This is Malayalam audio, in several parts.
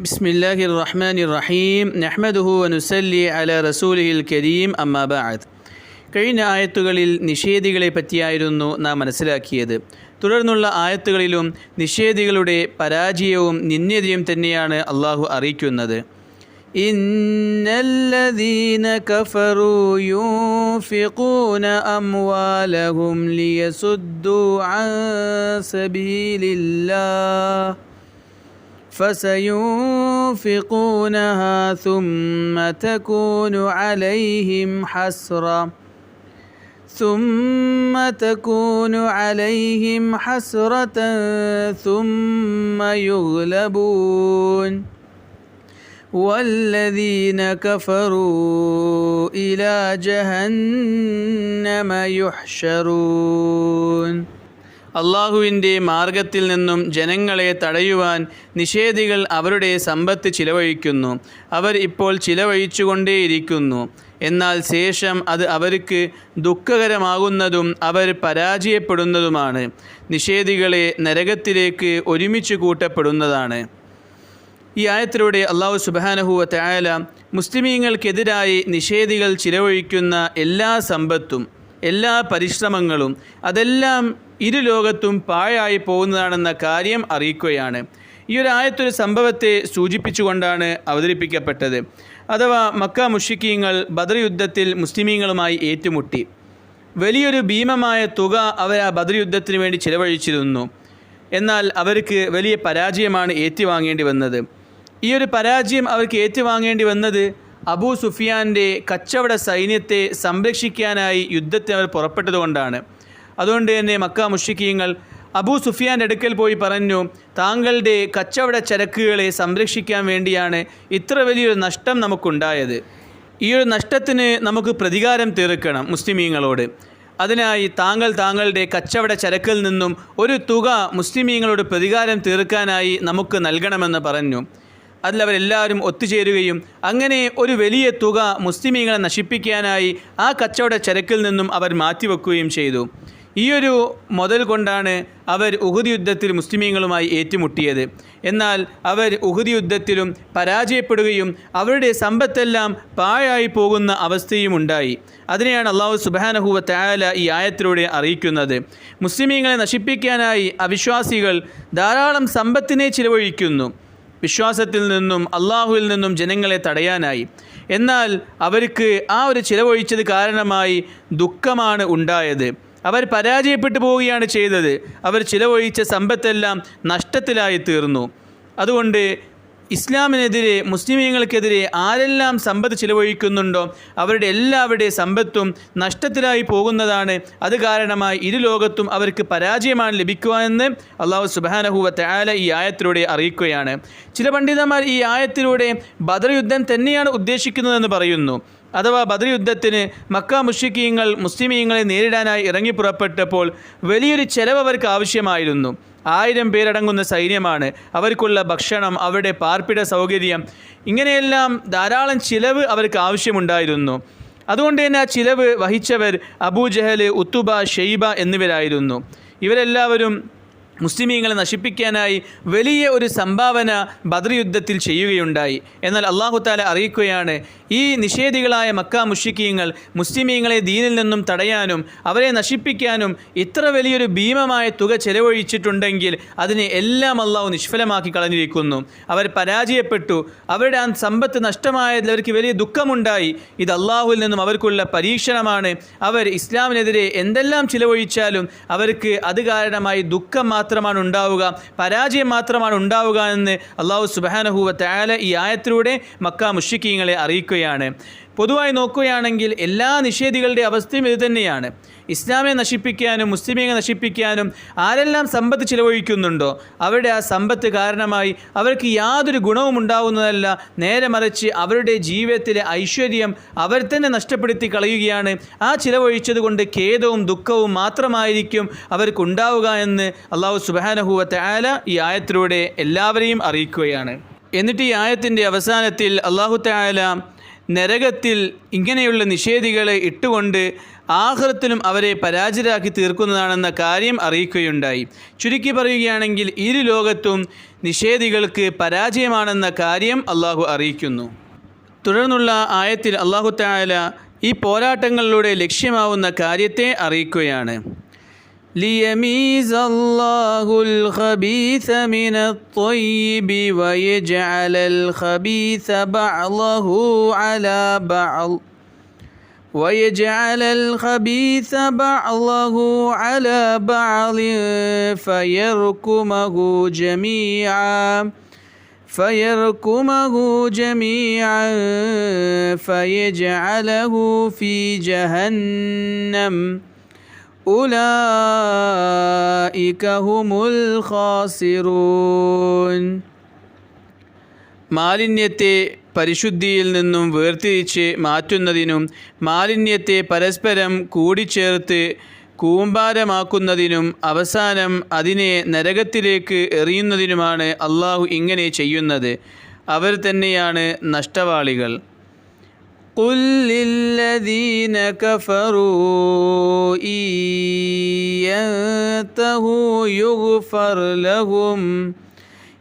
بسم الله الرحمن الرحيم نحمده ونسلي على رسوله الكريم أما بعد കഴിഞ്ഞ ആയത്തുകളിൽ നിഷേധികളെ പറ്റിയായിരുന്നു നാം മനസ്സിലാക്കിയത് തുടർന്നുള്ള ആയത്തുകളിലും നിഷേധികളുടെ പരാജയവും നിന്ദ്യതയും തന്നെയാണ് അള്ളാഹു അറിയിക്കുന്നത് إن الذين كفروا ينفقون أموالهم ليصدوا عن سبيل الله فسينفقونها ثم تكون عليهم حسرة. ثم تكون عليهم حسرة ثم يغلبون. والذين كفروا إلى جهنم يحشرون. അള്ളാഹുവിന്റെ മാർഗത്തിൽ നിന്നും ജനങ്ങളെ തടയുവാൻ നിഷേധികൾ അവരുടെ സമ്പത്ത് ചിലവഴിക്കുന്നു. അവർ ഇപ്പോൾ ചിലവഴിച്ചുകൊണ്ടേയിരിക്കുന്നു. എന്നാൽ ശേഷം അത് അവർക്ക് ദുഃഖകരമാകുന്നതും അവർ പരാജയപ്പെടുന്നതുമാണ്. നിഷേധികളെ നരകത്തിലേക്ക് ഒരുമിച്ച് കൂട്ടപ്പെടുന്നതാണ്. ഈ ആയത്തിലൂടെ അള്ളാഹു സുബാനഹുവ തയാല മുസ്ലിമീങ്ങൾക്കെതിരായി നിഷേധികൾ ചിലവഴിക്കുന്ന എല്ലാ സമ്പത്തും എല്ലാ പരിശ്രമങ്ങളും അതെല്ലാം ഇരു ലോകത്തും പാഴായി പോകുന്നതാണെന്ന കാര്യം അറിയിക്കുകയാണ്. ഈ ഒരു ആയത്തൊരു സംഭവത്തെ സൂചിപ്പിച്ചുകൊണ്ടാണ് അവതരിപ്പിക്കപ്പെട്ടത്. അഥവാ മക്ക മുഷിക്കീങ്ങൾ ബദർ യുദ്ധത്തിൽ മുസ്ലിമീങ്ങളുമായി ഏറ്റുമുട്ടി. വലിയൊരു ഭീമമായ തുക അവർ ആ ബദർ യുദ്ധത്തിന് വേണ്ടി ചിലവഴിച്ചിരുന്നു. എന്നാൽ അവർക്ക് വലിയ പരാജയമാണ് ഏറ്റുവാങ്ങേണ്ടി വന്നത്. ഈ ഒരു പരാജയം അവർക്ക് ഏറ്റുവാങ്ങേണ്ടി വന്നത് അബൂ സുഫിയാന്റെ കച്ചവട സൈന്യത്തെ സംരക്ഷിക്കാനായി യുദ്ധത്തിന് അവർ പുറപ്പെട്ടതുകൊണ്ടാണ്. അതുകൊണ്ട് തന്നെ മക്ക മുഷിക്കീങ്ങൾ അബൂ സുഫിയാന്റെ അടുക്കൽ പോയി പറഞ്ഞു താങ്കളുടെ കച്ചവട ചരക്കുകളെ സംരക്ഷിക്കാൻ വേണ്ടിയാണ് ഇത്ര വലിയൊരു നഷ്ടം നമുക്കുണ്ടായത്. ഈ ഒരു നഷ്ടത്തിന് നമുക്ക് പ്രതികാരം തീർക്കണം മുസ്ലിമീങ്ങളോട്. അതിനായി താങ്കൾ താങ്കളുടെ കച്ചവട ചരക്കിൽ നിന്നും ഒരു തുക മുസ്ലിമീങ്ങളോട് പ്രതികാരം തീർക്കാനായി നമുക്ക് നൽകണമെന്ന് പറഞ്ഞു. അതിലവരെല്ലാവരും ഒത്തുചേരുകയും അങ്ങനെ ഒരു വലിയ തുക മുസ്ലിമീങ്ങളെ നശിപ്പിക്കാനായി ആ കച്ചവട ചരക്കിൽ നിന്നും അവർ മാറ്റിവെക്കുകയും ചെയ്തു. ഈയൊരു മുതൽ കൊണ്ടാണ് അവർ ഉഹുദ് യുദ്ധത്തിൽ മുസ്ലിമീങ്ങളുമായി ഏറ്റുമുട്ടിയത്. എന്നാൽ അവർ ഉഹുദ് യുദ്ധത്തിലും പരാജയപ്പെടുകയും അവരുടെ സമ്പത്തെല്ലാം പാഴായി പോകുന്ന അവസ്ഥയും ഉണ്ടായി. അതിനെയാണ് അള്ളാഹു സുബാനഹുവ തയാല ഈ ആയത്തിലൂടെ അറിയിക്കുന്നത്. മുസ്ലിമീങ്ങളെ നശിപ്പിക്കാനായി അവിശ്വാസികൾ ധാരാളം സമ്പത്തിനെ ചിലവഴിക്കുന്നു. വിശ്വാസത്തിൽ നിന്നും അള്ളാഹുവിൽ നിന്നും ജനങ്ങളെ തടയാനായി. എന്നാൽ അവർക്ക് ആ ഒരു ചിലവഴിച്ചത് കാരണമായി ദുഃഖമാണ് ഉണ്ടായത്. അവർ പരാജയപ്പെട്ടു പോവുകയാണ് ചെയ്തത്. അവർ ചിലവഴിച്ച സമ്പത്തെല്ലാം നഷ്ടത്തിലായി തീർന്നു അതുകൊണ്ട് ഇസ്ലാമിനെതിരെ മുസ്ലിമീങ്ങൾക്കെതിരെ ആരെല്ലാം സമ്പത്ത് ചിലവഴിക്കുന്നുണ്ടോ അവരുടെ എല്ലാവരുടെ സമ്പത്തും നഷ്ടത്തിലായി പോകുന്നതാണ്. അത് കാരണമായി ഇരു ലോകത്തും അവർക്ക് പരാജയമാണ് ലഭിക്കുക എന്ന് അള്ളാഹു സുബാനഹുവ തയാല ഈ ആയത്തിലൂടെ അറിയിക്കുകയാണ്. ചില പണ്ഡിതന്മാർ ഈ ആയത്തിലൂടെ ബദർ യുദ്ധം തന്നെയാണ് ഉദ്ദേശിക്കുന്നതെന്ന് പറയുന്നു. അഥവാ ബദർ യുദ്ധത്തിന് മക്ക മുഷിക്കീങ്ങൾ മുസ്ലിമീങ്ങളെ നേരിടാനായി ഇറങ്ങി പുറപ്പെട്ടപ്പോൾ വലിയൊരു ചെലവ് അവർക്ക് ആവശ്യമായിരുന്നു. ആയിരം പേരടങ്ങുന്ന സൈന്യമാണ്. അവർക്കുള്ള ഭക്ഷണം അവരുടെ പാർപ്പിട സൗകര്യം ഇങ്ങനെയെല്ലാം ധാരാളം ചിലവ് അവർക്ക് ആവശ്യമുണ്ടായിരുന്നു. അതുകൊണ്ട് തന്നെ ആ ചിലവ് വഹിച്ചവർ അബൂജഹൽ ഉത്തുബ ഷെയ്ബ എന്നിവരായിരുന്നു. ഇവരെല്ലാവരും മുസ്ലിമീങ്ങളെ നശിപ്പിക്കാനായി വലിയ ഒരു സംഭാവന ബദർ യുദ്ധത്തിൽ ചെയ്യുകയുണ്ടായി. എന്നാൽ അള്ളാഹു താല അറിയിക്കുകയാണ് ഈ നിഷേധികളായ മക്ക മുഷിക്കീങ്ങൾ മുസ്ലിമീങ്ങളെ ദീനിൽ നിന്നും തടയാനും അവരെ നശിപ്പിക്കാനും ഇത്ര വലിയൊരു ഭീമമായ തുക ചെലവഴിച്ചിട്ടുണ്ടെങ്കിൽ അതിനെ എല്ലാം അള്ളാഹു നിഷ്ഫലമാക്കി കളഞ്ഞിരിക്കുന്നു. അവർ പരാജയപ്പെട്ടു. അവരുടെ ആ സമ്പത്ത് നഷ്ടമായതിൽ അവർക്ക് വലിയ ദുഃഖമുണ്ടായി. ഇത് അള്ളാഹുവിൽ നിന്നും അവർക്കുള്ള പരീക്ഷണമാണ്. അവർ ഇസ്ലാമിനെതിരെ എന്തെല്ലാം ചിലവഴിച്ചാലും അവർക്ക് അത് കാരണമായി ദുഃഖം മാത്രമാണ് ഉണ്ടാവുക പരാജയം മാത്രമാണ് ഉണ്ടാവുക എന്ന് അള്ളാഹു സുബാനഹുവ താല ഈ ആയത്തിലൂടെ മക്ക മുഷിക്കീങ്ങളെ അറിയിക്കുകയാണ്. പൊതുവായി നോക്കുകയാണെങ്കിൽ എല്ലാ നിഷേധികളുടെ അവസ്ഥയും ഇത് തന്നെയാണ്. ഇസ്ലാമിനെ നശിപ്പിക്കാനും മുസ്ലിമിനെ നശിപ്പിക്കാനും ആരെല്ലാം സമ്പത്ത് ചിലവഴിക്കുന്നുണ്ടോ? അവരുടെ ആ സമ്പത്ത് കാരണമായി അവർക്ക് യാതൊരു ഗുണവും ഉണ്ടാവുന്നതല്ല. നേരെ മറിച്ച് അവരുടെ ജീവിതത്തിലെ ഐശ്വര്യം അവർ തന്നെ നഷ്ടപ്പെടുത്തി കളയുകയാണ്. ആ ചിലവഴിച്ചത് കൊണ്ട് ഖേദവും ദുഃഖവും മാത്രമായിരിക്കും അവർക്കുണ്ടാവുക എന്ന് അള്ളാഹു സുബാനഹുവത്തെ ആല ഈ ആയത്തിലൂടെ എല്ലാവരെയും അറിയിക്കുകയാണ്. എന്നിട്ട് ഈ ആയത്തിന്റെ അവസാനത്തിൽ അള്ളാഹു താല നരകത്തിൽ ഇങ്ങനെയുള്ള നിഷേധികളെ ഇട്ടുകൊണ്ട് ആഹൃത്തിലും അവരെ പരാജിതരാക്കി തീർക്കുന്നതാണെന്ന കാര്യം അറിയിക്കുകയുണ്ടായി. ചുരുക്കി പറയുകയാണെങ്കിൽ ഇരു ലോകത്തും നിഷേധികൾക്ക് പരാജയമാണെന്ന കാര്യം അള്ളാഹു അറിയിക്കുന്നു. തുടർന്നുള്ള ആയത്തിൽ അള്ളാഹു താല ഈ പോരാട്ടങ്ങളിലൂടെ ലക്ഷ്യമാവുന്ന കാര്യത്തെ അറിയിക്കുകയാണ്. ليميز الله الخبيث من الطيب ويجعل الخبيث بعضه على بعض ويجعل الخبيث بعضه على بعض فيركمه جميعا فيركمه جميعا فيجعله في جهنم. أولئك هم الخاسرون മാലിന്യത്തെ പരിശുദ്ധിയിൽ നിന്നും വേർതിരിച്ച് മാറ്റുന്നതിനും മാലിന്യത്തെ പരസ്പരം കൂടിച്ചേർത്ത് കൂമ്പാരമാക്കുന്നതിനും അവസാനം അതിനെ നരകത്തിലേക്ക് എറിയുന്നതിനുമാണ് അള്ളാഹു ഇങ്ങനെ ചെയ്യുന്നത് അവർ തന്നെയാണ് നഷ്ടവാളികൾ قل للذين كفروا إن ينتهوا يغفر لهم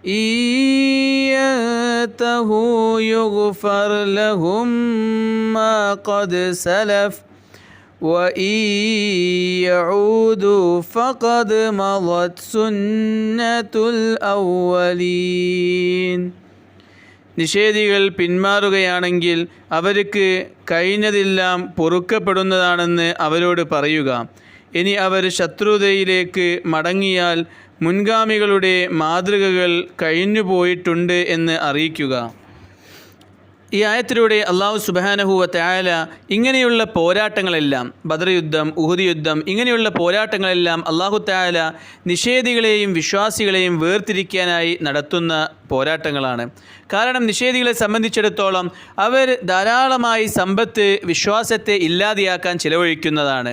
إن ينتهوا يغفر لهم ما قد سلف وإن يعودوا فقد مضت سنة الأولين നിഷേധികൾ പിന്മാറുകയാണെങ്കിൽ അവർക്ക് കഴിഞ്ഞതെല്ലാം പൊറുക്കപ്പെടുന്നതാണെന്ന് അവരോട് പറയുക. ഇനി അവർ ശത്രുതയിലേക്ക് മടങ്ങിയാൽ മുൻഗാമികളുടെ മാതൃകകൾ കഴിഞ്ഞുപോയിട്ടുണ്ട് എന്ന് അറിയിക്കുക. ഈ ആയത്തിലൂടെ അള്ളാഹു സുബാനഹുവ തായാല ഇങ്ങനെയുള്ള പോരാട്ടങ്ങളെല്ലാം ബദർ യുദ്ധം യുദ്ധം ഇങ്ങനെയുള്ള പോരാട്ടങ്ങളെല്ലാം അള്ളാഹു തായാല നിഷേധികളെയും വിശ്വാസികളെയും വേർതിരിക്കാനായി നടത്തുന്ന പോരാട്ടങ്ങളാണ്. കാരണം നിഷേധികളെ സംബന്ധിച്ചിടത്തോളം അവർ ധാരാളമായി സമ്പത്ത് വിശ്വാസത്തെ ഇല്ലാതെയാക്കാൻ ചിലവഴിക്കുന്നതാണ്.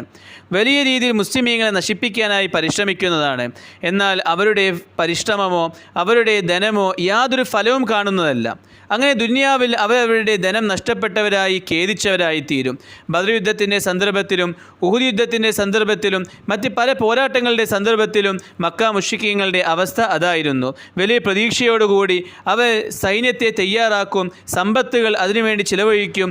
വലിയ രീതിയിൽ മുസ്ലിമീങ്ങളെ നശിപ്പിക്കാനായി പരിശ്രമിക്കുന്നതാണ്. എന്നാൽ അവരുടെ പരിശ്രമമോ അവരുടെ ധനമോ യാതൊരു ഫലവും കാണുന്നതല്ല. അങ്ങനെ ദുനിയാവിൽ അവർ അവരുടെ ധനം നഷ്ടപ്പെട്ടവരായി ഖേദിച്ചവരായി തീരും ബദർ യുദ്ധത്തിന്റെ സന്ദർഭത്തിലും ഉഹുദ് യുദ്ധത്തിന്റെ സന്ദർഭത്തിലും മറ്റ് പല പോരാട്ടങ്ങളുടെ സന്ദർഭത്തിലും മക്ക മുഷിക്കങ്ങളുടെ അവസ്ഥ അതായിരുന്നു. വലിയ പ്രതീക്ഷയോടുകൂടി അവർ സൈന്യത്തെ തയ്യാറാക്കും സമ്പത്തുകൾ അതിനുവേണ്ടി ചിലവഴിക്കും.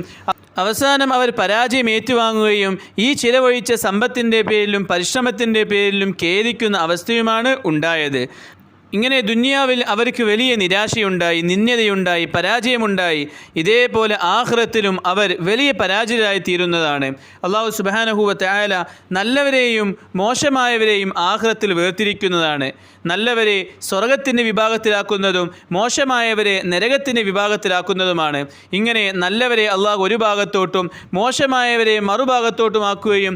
അവസാനം അവർ പരാജയം ഏറ്റുവാങ്ങുകയും ഈ ചിലവഴിച്ച സമ്പത്തിന്റെ പേരിലും പരിശ്രമത്തിന്റെ പേരിലും ഖേദിക്കുന്ന അവസ്ഥയുമാണ് ഉണ്ടായത്. ഇങ്ങനെ ദുന്യാവിൽ അവർക്ക് വലിയ നിരാശയുണ്ടായി നിന്ദതയുണ്ടായി പരാജയമുണ്ടായി. ഇതേപോലെ ആഹ്റത്തിലും അവർ വലിയ പരാജയരായി തീരുന്നതാണ് അള്ളാഹു സുബാനഹുവ ആയാല നല്ലവരെയും മോശമായവരെയും ആഹ്റത്തിൽ വേർതിരിക്കുന്നതാണ്. നല്ലവരെ സ്വർഗത്തിന്റെ വിഭാഗത്തിലാക്കുന്നതും മോശമായവരെ നരകത്തിന്റെ വിഭാഗത്തിലാക്കുന്നതുമാണ്. ഇങ്ങനെ നല്ലവരെ അള്ളാഹു ഒരു ഭാഗത്തോട്ടും മോശമായവരെ മറുഭാഗത്തോട്ടും മറുഭാഗത്തോട്ടുമാക്കുകയും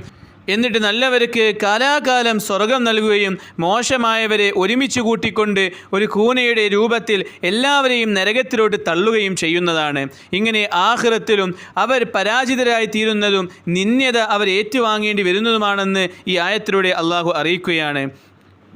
എന്നിട്ട് നല്ലവർക്ക് കാലാകാലം സ്വർഗം നൽകുകയും മോശമായവരെ ഒരുമിച്ച് കൂട്ടിക്കൊണ്ട് ഒരു കൂനയുടെ രൂപത്തിൽ എല്ലാവരെയും നരകത്തിലോട്ട് തള്ളുകയും ചെയ്യുന്നതാണ്. ഇങ്ങനെ ആഹ്റത്തിലും അവർ പരാജിതരായി തീരുന്നതും നിന്യത അവർ ഏറ്റുവാങ്ങേണ്ടി വരുന്നതുമാണെന്ന് ഈ ആയത്തിലൂടെ അള്ളാഹു അറിയിക്കുകയാണ്.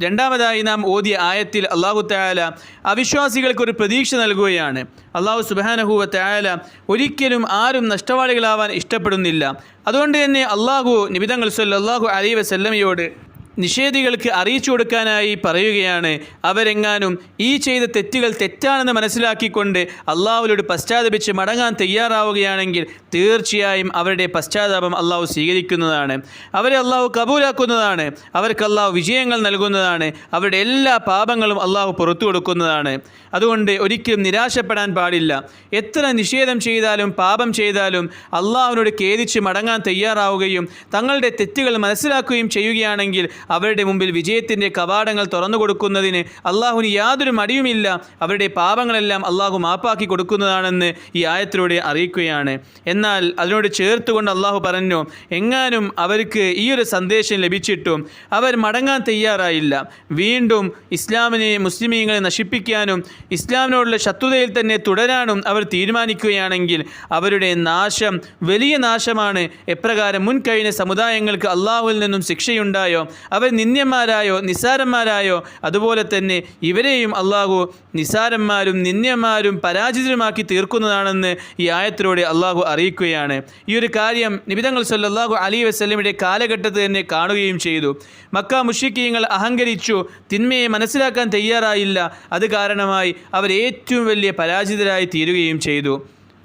രണ്ടാമതായി നാം ഓതിയ ആയത്തിൽ അള്ളാഹു തയാല അവിശ്വാസികൾക്ക് ഒരു പ്രതീക്ഷ നൽകുകയാണ്. അള്ളാഹു സുബാനഹുവ തയാല ഒരിക്കലും ആരും നഷ്ടവാളികളാവാൻ ഇഷ്ടപ്പെടുന്നില്ല. അതുകൊണ്ട് തന്നെ അള്ളാഹു നിബിതങ്ങൾ സല്ലാഹു അലൈ വസല്ലമയോട് നിഷേധികൾക്ക് അറിയിച്ചു കൊടുക്കാനായി പറയുകയാണ്. അവരെങ്ങാനും ഈ ചെയ്ത തെറ്റുകൾ തെറ്റാണെന്ന് മനസ്സിലാക്കിക്കൊണ്ട് അള്ളാഹുലോട് പശ്ചാത്തപിച്ച് മടങ്ങാൻ തയ്യാറാവുകയാണെങ്കിൽ തീർച്ചയായും അവരുടെ പശ്ചാത്താപം അള്ളാഹു സ്വീകരിക്കുന്നതാണ്. അവരെ അള്ളാഹു കബൂലാക്കുന്നതാണ്. അവർക്ക് അള്ളാഹു വിജയങ്ങൾ നൽകുന്നതാണ്. അവരുടെ എല്ലാ പാപങ്ങളും അള്ളാഹു പുറത്തു കൊടുക്കുന്നതാണ്. അതുകൊണ്ട് ഒരിക്കലും നിരാശപ്പെടാൻ പാടില്ല. എത്ര നിഷേധം ചെയ്താലും പാപം ചെയ്താലും അള്ളാഹുവിനോട് ഖേദിച്ച് മടങ്ങാൻ തയ്യാറാവുകയും തങ്ങളുടെ തെറ്റുകൾ മനസ്സിലാക്കുകയും ചെയ്യുകയാണെങ്കിൽ അവരുടെ മുമ്പിൽ വിജയത്തിന്റെ കവാടങ്ങൾ തുറന്നു കൊടുക്കുന്നതിന് അള്ളാഹുവിന് യാതൊരു മടിയുമില്ല. അവരുടെ പാപങ്ങളെല്ലാം അള്ളാഹു മാപ്പാക്കി കൊടുക്കുന്നതാണെന്ന് ഈ ആയത്തിലൂടെ അറിയിക്കുകയാണ്. എന്നാൽ അതിനോട് ചേർത്തുകൊണ്ട് അള്ളാഹു പറഞ്ഞു എങ്ങാനും അവർക്ക് ഈ ഒരു സന്ദേശം ലഭിച്ചിട്ടും അവർ മടങ്ങാൻ തയ്യാറായില്ല. വീണ്ടും ഇസ്ലാമിനെ മുസ്ലിമീങ്ങളെ നശിപ്പിക്കാനും ഇസ്ലാമിനോടുള്ള ശത്രുതയിൽ തന്നെ തുടരാനും അവർ തീരുമാനിക്കുകയാണെങ്കിൽ അവരുടെ നാശം വലിയ നാശമാണ്. എപ്രകാരം മുൻകഴിഞ്ഞ സമുദായങ്ങൾക്ക് അള്ളാഹുവിൽ നിന്നും ശിക്ഷയുണ്ടായോ? അവർ നിന്ദ്യന്മാരായോ നിസ്സാരന്മാരായോ? അതുപോലെ തന്നെ ഇവരെയും അള്ളാഹു നിസ്സാരന്മാരും നിന്ദ്യന്മാരും പരാജിതരുമാക്കി തീർക്കുന്നതാണെന്ന് ഈ ആയത്തിലൂടെ അള്ളാഹു അറിയിക്കുകയാണ്. ഈ ഒരു കാര്യം നിബിതങ്ങൾ സല്ലല്ലാഹു അലി വസ്ലമിയുടെ കാലഘട്ടത്തിൽ തന്നെ കാണുകയും ചെയ്തു. മക്ക മുഷിക്കീങ്ങൾ അഹങ്കരിച്ചു തിന്മയെ മനസ്സിലാക്കാൻ തയ്യാറായില്ല. അത് കാരണമായി അവർ ഏറ്റവും വലിയ പരാജിതരായി തീരുകയും ചെയ്തു.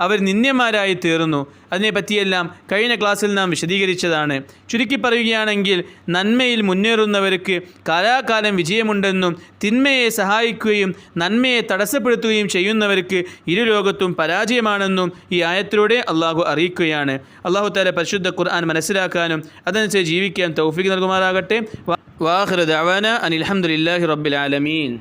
അവർ നിന്ദ്യന്മാരായി തീർന്നു. അതിനെപ്പറ്റിയെല്ലാം കഴിഞ്ഞ ക്ലാസ്സിൽ നാം വിശദീകരിച്ചതാണ്. ചുരുക്കി പറയുകയാണെങ്കിൽ നന്മയിൽ മുന്നേറുന്നവർക്ക് കാലാകാലം വിജയമുണ്ടെന്നും തിന്മയെ സഹായിക്കുകയും നന്മയെ തടസ്സപ്പെടുത്തുകയും ചെയ്യുന്നവർക്ക് ഇരു ലോകത്തും പരാജയമാണെന്നും ഈ ആയത്തിലൂടെ അള്ളാഹു അറിയിക്കുകയാണ്. അള്ളാഹു താല പരിശുദ്ധ ഖുർആൻ മനസ്സിലാക്കാനും അതനുസരിച്ച് ജീവിക്കാൻ തൗഫീഖ് നൽകുമാറാകട്ടെ. വാഹൃദ് അവന അനിൽഹമുല്ലാഹി റബ്ബിൽ ആലമീൻ.